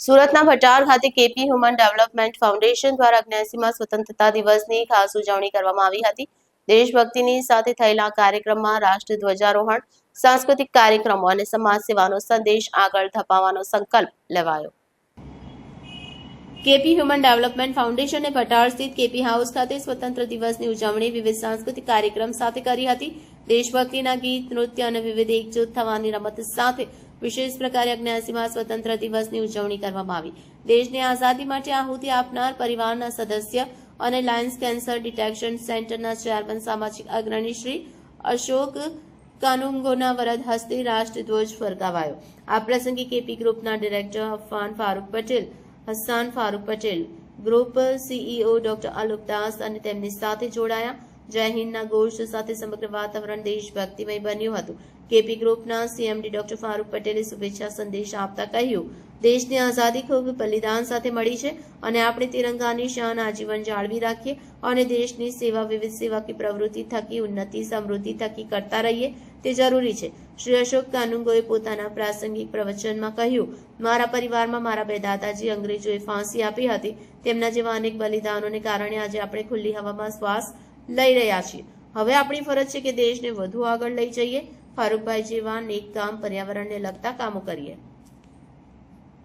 સુરતના ભટાર ખાતે KP human development foundation દ્વારા અગ્યાસીમાં સ્વતંત્રતા દિવસની ખાસ ઉજવણી કરવામાં આવી હતી. દેશભક્તિની સાથે થયેલા કાર્યક્રમમાં રાષ્ટ્ર ધ્વજારોહણ, સાંસ્કૃતિક કાર્યક્રમો અને સમાજ સેવાનો સંદેશ આગળ ધપાવવાનો સંકલ્પ લેવાયો. કેપી હ્યુમન ડેવલપમેન્ટ ફાઉન્ડેશને ભટાર સ્થિત કેપી હાઉસ ખાતે સ્વતંત્ર દિવસની ઉજવણી, વિવિધ સાંસ્કૃતિક કાર્યક્રમ સાથે કરી હતી. દેશભક્તિના ગીત, નૃત્ય અને વિવિધ એકજૂથ થવાની રમત સાથે વિશેષ પ્રકારે અગ્યાસીમાં સ્વતંત્ર દિવસની ઉજવણી કરવામાં આવી. દેશની આઝાદી માટે આહુતિ આપનાર પરિવારના સદસ્ય અને લાયન્સ કેન્સર ડિટેક્શન સેન્ટરના ચેરમેન સામાજિક અગ્રણી શ્રી અશોક કાનુંગોના વરદ હસ્તે રાષ્ટ્રધ્વજ ફરકાવાયો. આ પ્રસંગે કેપી ગ્રુપના director Afan Farooq Patel Hasan Farooq Patel, group CEO doctor Alok Das અને તેમની સાથે જોડાયા. જય હિન્દના ઘોષ સાથે સમગ્ર વાતાવરણ દેશભક્તિમય બન્યું હતું. કેપી ગ્રુપના સીએમડી ડોક્ટર ફારૂક પટેલે શુભેચ્છા સંદેશ આપતા કહ્યું, દેશની આઝાદી ખૂબ બલિદાન સાથે મળી છે અને આપણે તિરંગાની શાન આજીવન જાળવી રાખીએ અને દેશની સેવા વિવિધ સેવાકી પ્રવૃત્તિ થકી, ઉન્નતિ, સમૃદ્ધિ થકી કરતા રહીએ. તે જરૂરી છે. શ્રી અશોક કાનુંગોએ પોતાના પ્રાસંગિક પ્રવચનમાં કહ્યું, મારા પરિવારમાં મારા બે દાદાજી અંગ્રેજોએ ફાંસી આપી હતી. તેમના જેવા અનેક બલિદાનોને કારણે આજે આપણે ખુલ્લી હવામાં શ્વાસ લઈ રહ્યા છીએ. હવે આપણી ફરજ છે કે દેશને વધુ આગળ લઈ જઈએ. ફારૂકભાઈ જેવા નેક કામ પર્યાવરણને લગતા કામો કરીએ.